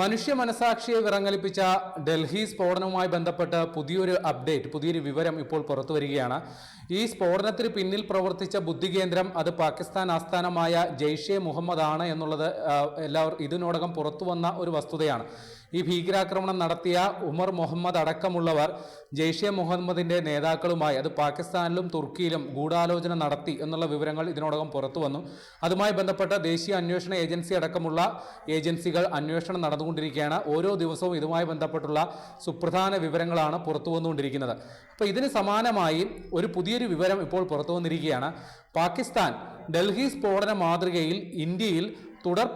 മനുഷ്യ മനസാക്ഷിയെ വിറങ്ങലിപ്പിച്ച ഡൽഹി സ്ഫോടനവുമായി ബന്ധപ്പെട്ട് പുതിയൊരു അപ്ഡേറ്റ് പുതിയൊരു വിവരം ഇപ്പോൾ പുറത്തു വരികയാണ്. ഈ സ്ഫോടനത്തിന് പിന്നിൽ പ്രവർത്തിച്ച ബുദ്ധികേന്ദ്രം അത് പാകിസ്ഥാൻ ആസ്ഥാനമായ ജെയ്ഷെ മുഹമ്മദ് ആണ് എന്നുള്ളത് എല്ലാവർ ഇതിനോടകം പുറത്തു വന്ന ഒരു വസ്തുതയാണ്. ഈ ഭീകരാക്രമണം നടത്തിയ ഉമർ മുഹമ്മദ് അടക്കമുള്ളവർ ജെയ്ഷെ മുഹമ്മദിന്റെ നേതാക്കളുമായി അത് പാകിസ്ഥാനിലും തുർക്കിയിലും ഗൂഢാലോചന നടത്തി എന്നുള്ള വിവരങ്ങൾ ഇതിനോടകം പുറത്തു വന്നു. അതുമായി ബന്ധപ്പെട്ട ദേശീയ അന്വേഷണ ഏജൻസി അടക്കമുള്ള ഏജൻസികൾ അന്വേഷണം നടന്നുകൊണ്ടിരിക്കുകയാണ്. ഓരോ ദിവസവും ഇതുമായി ബന്ധപ്പെട്ടുള്ള സുപ്രധാന വിവരങ്ങളാണ് പുറത്തു വന്നുകൊണ്ടിരിക്കുന്നത്. അപ്പോൾ ഇതിന് സമാനമായി ഒരു പുതിയൊരു വിവരം ഇപ്പോൾ പുറത്തു വന്നിരിക്കുകയാണ്. പാകിസ്ഥാൻ ഡൽഹി സ്ഫോടന മാതൃകയിൽ ഇന്ത്യയിൽ തുടർ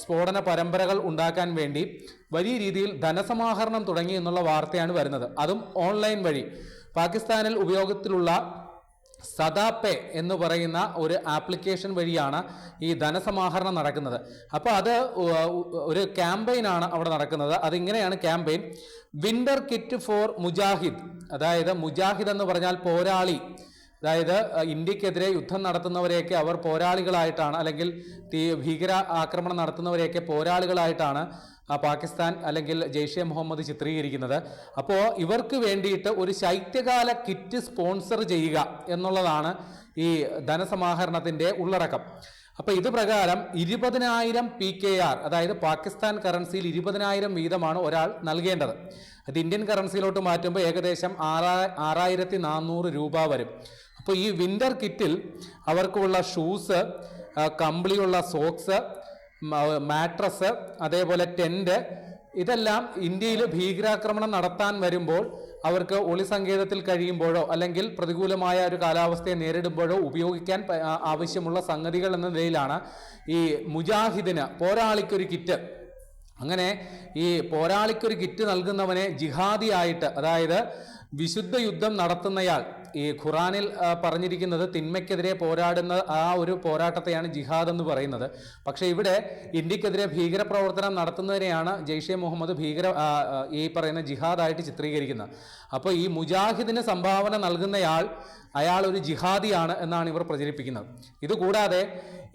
സ്ഫോടന പരമ്പരകൾ ഉണ്ടാക്കാൻ വേണ്ടി വലിയ രീതിയിൽ ധനസമാഹരണം തുടങ്ങി എന്നുള്ള വാർത്തയാണ് വരുന്നത്. അതും ഓൺലൈൻ വഴി. പാകിസ്ഥാനിൽ ഉപയോഗത്തിലുള്ള സദാപേ എന്ന് പറയുന്ന ഒരു ആപ്ലിക്കേഷൻ വഴിയാണ് ഈ ധനസമാഹരണം നടക്കുന്നത്. അപ്പോൾ അത് ഒരു ക്യാമ്പയിനാണ് അവിടെ നടക്കുന്നത്. അതിങ്ങനെയാണ് ക്യാമ്പയിൻ. വിന്റർ കിറ്റ് ഫോർ മുജാഹിദ് അതായത് മുജാഹിദ് എന്ന് പറഞ്ഞാൽ പോരാളി അതായത് ഇന്ത്യക്കെതിരെ യുദ്ധം നടത്തുന്നവരെയൊക്കെ അവർ പോരാളികളായിട്ടാണ് അല്ലെങ്കിൽ ഭീകര ആക്രമണം നടത്തുന്നവരെയൊക്കെ പോരാളികളായിട്ടാണ് പാകിസ്ഥാൻ അല്ലെങ്കിൽ ജെയ്ഷെ മുഹമ്മദ് ചിത്രീകരിക്കുന്നത്. അപ്പോൾ ഇവർക്ക് വേണ്ടിയിട്ട് ഒരു ശൈത്യകാല കിറ്റ് സ്പോൺസർ ചെയ്യുക എന്നുള്ളതാണ് ഈ ധനസമാഹരണത്തിന്റെ ഉള്ളടക്കം. അപ്പോൾ ഇത് പ്രകാരം ഇരുപതിനായിരം പി കെ ആർ അതായത് പാകിസ്ഥാൻ കറൻസിയിൽ ഇരുപതിനായിരം വീതമാണ് ഒരാൾ നൽകേണ്ടത്. അത് ഇന്ത്യൻ കറൻസിയിലോട്ട് മാറ്റുമ്പോൾ ഏകദേശം ആറാ ആറായിരത്തി നാനൂറ് രൂപ വരും. അപ്പോൾ ഈ വിന്റർ കിറ്റിൽ അവർക്കുള്ള ഷൂസ് കമ്പിളിയുള്ള സോക്സ് മാട്രസ് അതേപോലെ ടെന്റ് ഇതെല്ലാം ഇന്ത്യയിൽ ഭീകരാക്രമണം നടത്താൻ വരുമ്പോൾ അവർക്ക് ഒളി സങ്കേതത്തിൽ കഴിയുമ്പോഴോ അല്ലെങ്കിൽ പ്രതികൂലമായ ഒരു കാലാവസ്ഥയെ നേരിടുമ്പോഴോ ഉപയോഗിക്കാൻ ആവശ്യമുള്ള സംഗതികൾ എന്ന നിലയിലാണ് ഈ മുജാഹിദിന് പോരാളിക്കൊരു കിറ്റ് അങ്ങനെ ഈ പോരാളിക്കൊരു കിറ്റ് നൽകുന്നവനെ ജിഹാദിയായിട്ട് അതായത് വിശുദ്ധ യുദ്ധം നടത്തുന്നയാൾ ഈ ഖുറാനിൽ പറഞ്ഞിരിക്കുന്നത് തിന്മയ്ക്കെതിരെ പോരാടുന്ന ആ ഒരു പോരാട്ടത്തെയാണ് ജിഹാദ് എന്ന് പറയുന്നത്. പക്ഷേ ഇവിടെ ഇന്ത്യക്കെതിരെ ഭീകരപ്രവർത്തനം നടത്തുന്നതിനെയാണ് ജെയ്ഷെ മുഹമ്മദ് ഭീകര ഈ പറയുന്ന ജിഹാദായിട്ട് ചിത്രീകരിക്കുന്നത്. അപ്പോൾ ഈ മുജാഹിദിന് സംഭാവന നൽകുന്നയാൾ അയാൾ ഒരു ജിഹാദിയാണ് എന്നാണ് ഇവർ പ്രചരിപ്പിക്കുന്നത്. ഇതുകൂടാതെ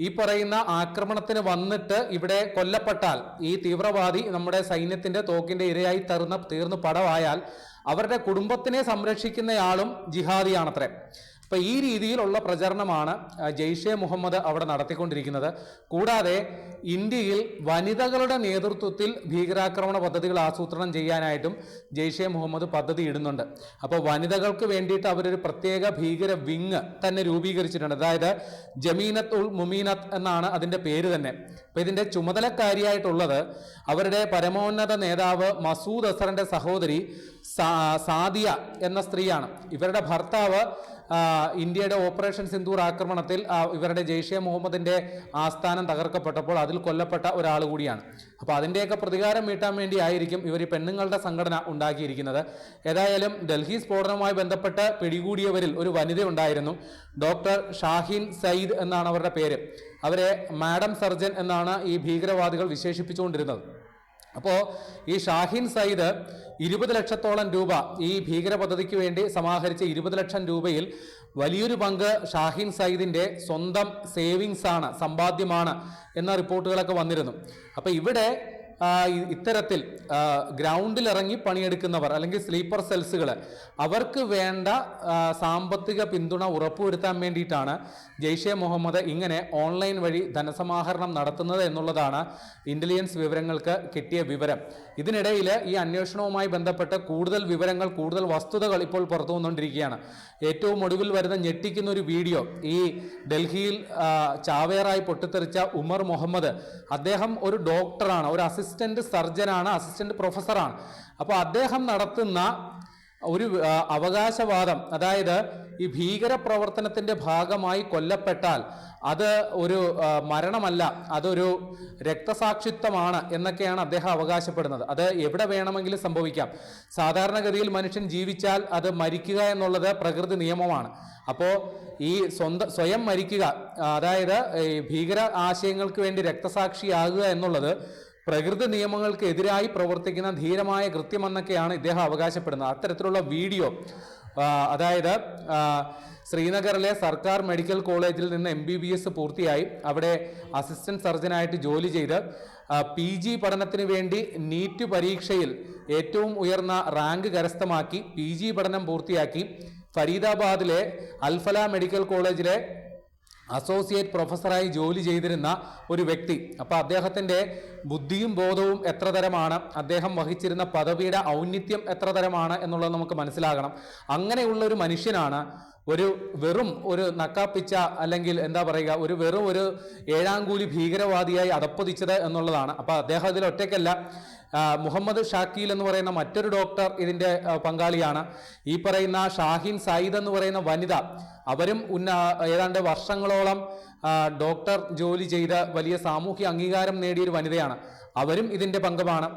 ഈ പറയുന്ന ആക്രമണത്തിന് വന്നിട്ട് ഇവിടെ കൊല്ലപ്പെട്ടാൽ ഈ തീവ്രവാദി നമ്മുടെ സൈന്യത്തിന്റെ തോക്കിന്റെ ഇരയായി തീർന്ന തീർന്ന് പടവായാൽ അവരുടെ കുടുംബത്തിനെ സംരക്ഷിക്കുന്നയാളും ജിഹാദിയാണത്രേ. അപ്പോൾ ഈ രീതിയിലുള്ള പ്രചരണമാണ് ജെയ്ഷെ മുഹമ്മദ് അവിടെ നടത്തിക്കൊണ്ടിരിക്കുന്നത്. കൂടാതെ ഇന്ത്യയിൽ വനിതകളുടെ നേതൃത്വത്തിൽ ഭീകരാക്രമണ പദ്ധതികൾ ആസൂത്രണം ചെയ്യാനായിട്ടും ജെയ്ഷെ മുഹമ്മദ് പദ്ധതി ഇടുന്നുണ്ട്. അപ്പോൾ വനിതകൾക്ക് വേണ്ടിയിട്ട് അവരൊരു പ്രത്യേക ഭീകര വിങ് തന്നെ രൂപീകരിച്ചിട്ടുണ്ട്. അതായത് ജമീനത്ത് ഉൾ മുമീനത്ത് എന്നാണ് അതിന്റെ പേര് തന്നെ. അപ്പോൾ ഇതിന്റെ ചുമതലക്കാരിയായിട്ടുള്ളത് അവരുടെ പരമോന്നത നേതാവ് മസൂദ് അസറിന്റെ സഹോദരി സാദിയ എന്ന സ്ത്രീയാണ്. ഇവരുടെ ഭർത്താവ് ഇന്ത്യയുടെ ഓപ്പറേഷൻ സിന്ദൂർ ആക്രമണത്തിൽ ഇവരുടെ ജെയ്ഷെ മുഹമ്മദിന്റെ ആസ്ഥാനം തകർക്കപ്പെട്ടപ്പോൾ അതിൽ കൊല്ലപ്പെട്ട ഒരാൾ കൂടിയാണ്. അപ്പോൾ അതിന്റെയൊക്കെ പ്രതികാരം വീട്ടാൻ വേണ്ടി ആയിരിക്കും ഇവർ ഈ പെണ്ണുങ്ങളുടെ സംഘടന ഉണ്ടാക്കിയിരിക്കുന്നത്. ഏതായാലും ഡൽഹി സ്ഫോടനവുമായി ബന്ധപ്പെട്ട് പിടികൂടിയവരിൽ ഒരു വനിത ഉണ്ടായിരുന്നു. ഡോക്ടർ ഷാഹിൻ സയ്യിദ് എന്നാണ് അവരുടെ പേര്. അവരെ മാഡം സർജൻ എന്നാണ് ഈ ഭീകരവാദികൾ വിശേഷിപ്പിച്ചുകൊണ്ടിരുന്നത്. അപ്പോൾ ഈ ഷാഹിൻ സയ്യിദ് ഇരുപത് ലക്ഷത്തോളം രൂപ ഈ ഭീകര പദ്ധതിക്ക് വേണ്ടി സമാഹരിച്ച ഇരുപത് ലക്ഷം രൂപയിൽ വലിയൊരു പങ്ക് ഷാഹിൻ സയ്യിദിന്റെ സ്വന്തം സേവിങ്സ് ആണ് സമ്പാദ്യമാണ് എന്ന റിപ്പോർട്ടുകളൊക്കെ വന്നിരുന്നു. അപ്പോൾ ഇവിടെ ഇത്തരത്തിൽ ഗ്രൗണ്ടിൽ ഇറങ്ങി പണിയെടുക്കുന്നവർ അല്ലെങ്കിൽ സ്ലീപ്പർ സെൽസുകൾ അവർക്ക് വേണ്ട സാമ്പത്തിക പിന്തുണ ഉറപ്പുവരുത്താൻ വേണ്ടിയിട്ടാണ് ജെയ്ഷെ മുഹമ്മദ് ഇങ്ങനെ ഓൺലൈൻ വഴി ധനസമാഹരണം നടത്തുന്നത് എന്നുള്ളതാണ് ഇന്റലിജൻസ് വിവരങ്ങൾക്ക് കിട്ടിയ വിവരം. ഇതിനിടയിൽ ഈ അന്വേഷണവുമായി ബന്ധപ്പെട്ട് കൂടുതൽ വിവരങ്ങൾ കൂടുതൽ വസ്തുതകൾ ഇപ്പോൾ പുറത്തു വന്നുകൊണ്ടിരിക്കുകയാണ്. ഏറ്റവും ഒടുവിൽ വരുന്ന ഞെട്ടിക്കുന്ന ഒരു വീഡിയോ ഈ ഡൽഹിയിൽ ചാവേറായി പൊട്ടിത്തെറിച്ച ഉമർ മുഹമ്മദ്. അദ്ദേഹം ഒരു ഡോക്ടറാണ് ഒരു അസിസ്റ്റന്റ് സർജനാണ് അസിസ്റ്റന്റ് പ്രൊഫസറാണ്. അപ്പോൾ അദ്ദേഹം നടത്തുന്ന ഒരു അവകാശവാദം അതായത് ഈ ഭീകര പ്രവർത്തനത്തിന്റെ ഭാഗമായി കൊല്ലപ്പെട്ടാൽ അത് ഒരു മരണമല്ല അതൊരു രക്തസാക്ഷിത്വമാണ് എന്നൊക്കെയാണ് അദ്ദേഹം അവകാശപ്പെടുന്നത്. അത് എവിടെ വേണമെങ്കിലും സംഭവിക്കാം. സാധാരണഗതിയിൽ മനുഷ്യൻ ജീവിച്ചാൽ അത് മരിക്കുക എന്നുള്ളത് പ്രകൃതി നിയമമാണ്. അപ്പോൾ ഈ സ്വന്തം സ്വയം മരിക്കുക അതായത് ഈ ഭീകര ആശയങ്ങൾക്ക് വേണ്ടി രക്തസാക്ഷിയാകുക എന്നുള്ളത് പ്രകൃതി നിയമങ്ങൾക്ക് എതിരായി പ്രവർത്തിക്കുന്ന ധീരമായ കൃത്യമെന്നൊക്കെയാണ് ഇദ്ദേഹം അവകാശപ്പെടുന്നത്. അത്തരത്തിലുള്ള വീഡിയോ അതായത് ശ്രീനഗറിലെ സർക്കാർ മെഡിക്കൽ കോളേജിൽ നിന്ന് എം ബി ബി എസ് പൂർത്തിയായി. അവിടെ അസിസ്റ്റന്റ് സർജനായിട്ട് ജോലി ചെയ്ത് പി ജി പഠനത്തിന് വേണ്ടി നീറ്റ് പരീക്ഷയിൽ ഏറ്റവും ഉയർന്ന റാങ്ക് കരസ്ഥമാക്കി പി ജി പഠനം പൂർത്തിയാക്കി. ഫരീദാബാദിലെ അൽഫല മെഡിക്കൽ കോളേജിലെ അസോസിയേറ്റ് പ്രൊഫസറായി ജോലി ചെയ്തിരുന്ന ഒരു വ്യക്തി. അപ്പോൾ അദ്ദേഹത്തിന്റെ ബുദ്ധിയും ബോധവും എത്ര തരമാണ്? അദ്ദേഹം വഹിച്ചിരുന്ന പദവിയുടെ ഔന്നിത്യം എത്ര തരമാണ് എന്നുള്ളത് നമുക്ക് മനസ്സിലാകണം. അങ്ങനെയുള്ള ഒരു മനുഷ്യനാണ് ഒരു വെറും ഒരു നക്കാപ്പിച്ച അല്ലെങ്കിൽ എന്താ പറയുക ഒരു വെറും ഒരു ഏഴാം കൂലി ഭീകരവാദിയായി അതപ്പതിച്ചത് എന്നുള്ളതാണ്. അപ്പോൾ അദ്ദേഹം ഇതിൽ ഒറ്റയ്ക്കല്ല. മുഹമ്മദ് ഷാക്കീൽ എന്ന് പറയുന്ന മറ്റൊരു ഡോക്ടർ ഇതിന്റെ പങ്കാളിയാണ്. ഈ പറയുന്ന ഷാഹിൻ സയ്യിദ് എന്ന് പറയുന്ന വനിത അവരും ഉന്ന ഏതാണ്ട് വർഷങ്ങളോളം ഡോക്ടർ ജോലി ചെയ്ത വലിയ സാമൂഹ്യ അംഗീകാരം നേടിയൊരു വനിതയാണ്. അവരും ഇതിന്റെ പങ്കമാണ്.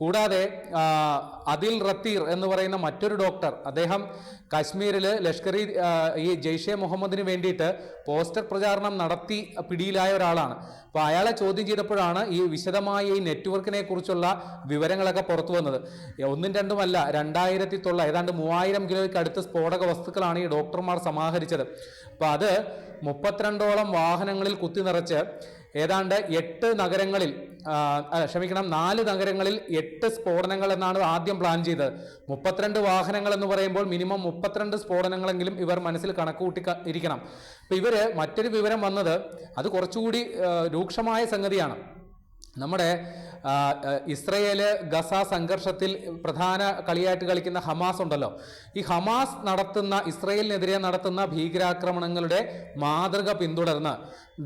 കൂടാതെ അതിൽ റത്തീർ എന്ന് പറയുന്ന മറ്റൊരു ഡോക്ടർ അദ്ദേഹം കാശ്മീരിൽ ലഷ്കർ ഈ ജെയ്ഷെ മുഹമ്മദിന് വേണ്ടിയിട്ട് പോസ്റ്റർ പ്രചാരണം നടത്തി പിടിയിലായ ഒരാളാണ്. അപ്പോൾ അയാളെ ചോദ്യം ചെയ്തപ്പോഴാണ് ഈ വിശദമായ ഈ നെറ്റ്വർക്കിനെ കുറിച്ചുള്ള വിവരങ്ങളൊക്കെ പുറത്തു വന്നത്. ഒന്നും രണ്ടുമല്ല രണ്ടായിരത്തി തൊള്ള ഏതാണ്ട് മൂവായിരം കിലോയ്ക്ക് അടുത്ത് സ്ഫോടക വസ്തുക്കളാണ് ഈ ഡോക്ടർമാർ സമാഹരിച്ചത്. അപ്പോൾ അത് മുപ്പത്തിരണ്ടോളം വാഹനങ്ങളിൽ കുത്തി നിറച്ച് ഏതാണ്ട് എട്ട് നഗരങ്ങളിൽ ക്ഷമിക്കണം നാല് നഗരങ്ങളിൽ എട്ട് സ്ഫോടനങ്ങൾ എന്നാണ് ആദ്യം പ്ലാൻ ചെയ്തത്. മുപ്പത്തിരണ്ട് വാഹനങ്ങൾ എന്ന് പറയുമ്പോൾ മിനിമം മുപ്പത്തിരണ്ട് സ്ഫോടനങ്ങളെങ്കിലും ഇവർ മനസ്സിൽ കണക്കുകൂട്ടി ഇരിക്കണം. അപ്പം ഇവർ മറ്റൊരു വിവരം വന്നത് അത് കുറച്ചുകൂടി രൂക്ഷമായ സംഗതിയാണ്. നമ്മുടെ ഇസ്രയേൽ ഗസ സംഘർഷത്തിൽ പ്രധാന കളിയായിട്ട് കളിക്കുന്ന ഹമാസ് ഉണ്ടല്ലോ. ഈ ഹമാസ് നടത്തുന്ന ഇസ്രയേലിനെതിരെ നടത്തുന്ന ഭീകരാക്രമണങ്ങളുടെ മാതൃക പിന്തുടർന്ന്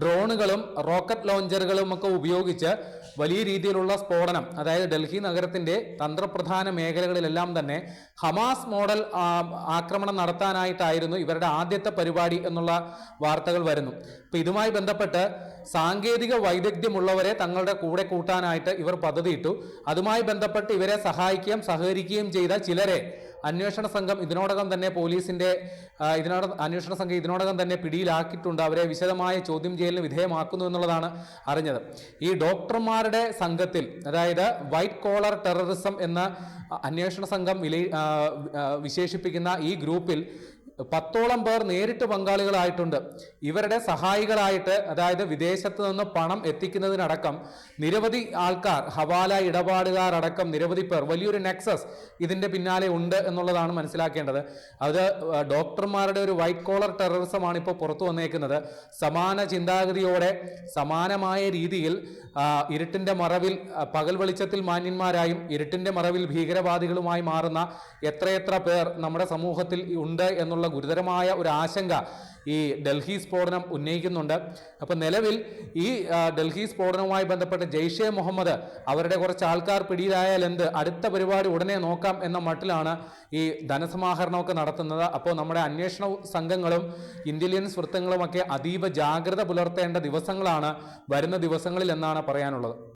ഡ്രോണുകളും റോക്കറ്റ് ലോഞ്ചറുകളും ഒക്കെ ഉപയോഗിച്ച് വലിയ രീതിയിലുള്ള സ്ഫോടനം അതായത് ഡൽഹി നഗരത്തിന്റെ തന്ത്രപ്രധാന മേഖലകളിലെല്ലാം തന്നെ ഹമാസ് മോഡൽ ആക്രമണം നടത്താനായിട്ടായിരുന്നു ഇവരുടെ ആദ്യത്തെ പരിപാടി എന്നുള്ള വാർത്തകൾ വരുന്നു. അപ്പോൾ ഇതുമായി ബന്ധപ്പെട്ട് സാങ്കേതിക വൈദഗ്ധ്യമുള്ളവരെ തങ്ങളുടെ കൂടെ കൂട്ടാനായിട്ട് ഇവർ പദ്ധതിയിട്ടു. അതുമായി ബന്ധപ്പെട്ട് ഇവരെ സഹായിക്കുകയും സഹകരിക്കുകയും ചെയ്ത ചിലരെ അന്വേഷണ സംഘം ഇതിനോടകം തന്നെ പോലീസിന്റെ ഇതിനോട് അന്വേഷണ സംഘം ഇതിനോടകം തന്നെ പിടിയിലാക്കിയിട്ടുണ്ട്. അവരെ വിശദമായ ചോദ്യം ചെയ്യലിന് വിധേയമാക്കുന്നു എന്നുള്ളതാണ് അറിഞ്ഞത്. ഈ ഡോക്ടർമാരുടെ സംഘത്തിൽ അതായത് വൈറ്റ് കോളർ ടെററിസം എന്ന അന്വേഷണ സംഘം വില ആ, ആ, വിശേഷിപ്പിക്കുന്ന ഈ ഗ്രൂപ്പിൽ പത്തോളം പേർ നേരിട്ട് പങ്കാളികളായിട്ടുണ്ട്. ഇവരുടെ സഹായികളായിട്ട് അതായത് വിദേശത്ത് നിന്ന് പണം എത്തിക്കുന്നതിനടക്കം നിരവധി ആൾക്കാർ ഹവാല ഇടപാടുകാർ അടക്കം നിരവധി പേർ വലിയൊരു നെക്സസ് ഇതിന്റെ പിന്നാലെ ഉണ്ട് എന്നുള്ളതാണ് മനസ്സിലാക്കേണ്ടത്. അത് ഡോക്ടർമാരുടെ ഒരു വൈറ്റ് കോളർ ടെററിസമാണ് ഇപ്പോൾ പുറത്തു വന്നേക്കുന്നത്. സമാന ചിന്താഗതിയോടെ സമാനമായ രീതിയിൽ ഇരുട്ടിന്റെ മറവിൽ പകൽ വെളിച്ചത്തിൽ മാന്യന്മാരായും ഇരുട്ടിന്റെ മറവിൽ ഭീകരവാദികളുമായി മാറുന്ന എത്രയെത്ര പേർ നമ്മുടെ സമൂഹത്തിൽ ഉണ്ട് എന്നുള്ള ഗുരുതരമായ ഒരു ആശങ്ക ഈ ഡൽഹി സ്ഫോടനം ഉന്നയിക്കുന്നുണ്ട്. അപ്പം നിലവിൽ ഈ ഡൽഹി സ്ഫോടനവുമായി ബന്ധപ്പെട്ട് ജെയ്ഷെ മുഹമ്മദ് അവരുടെ കുറച്ച് ആൾക്കാർ പിടിയിലായാൽ എന്ത്? അടുത്ത പരിപാടി ഉടനെ നോക്കാം എന്ന മട്ടിലാണ് ഈ ധനസമാഹരണമൊക്കെ നടത്തുന്നത്. അപ്പോൾ നമ്മുടെ അന്വേഷണ സംഘങ്ങളും ഇന്റലിജൻസ് വൃത്തങ്ങളുമൊക്കെ അതീവ ജാഗ്രത പുലർത്തേണ്ട ദിവസങ്ങളാണ്. വരുന്ന ദിവസങ്ങളിൽ എന്നാണ് പറയാനുള്ളത്.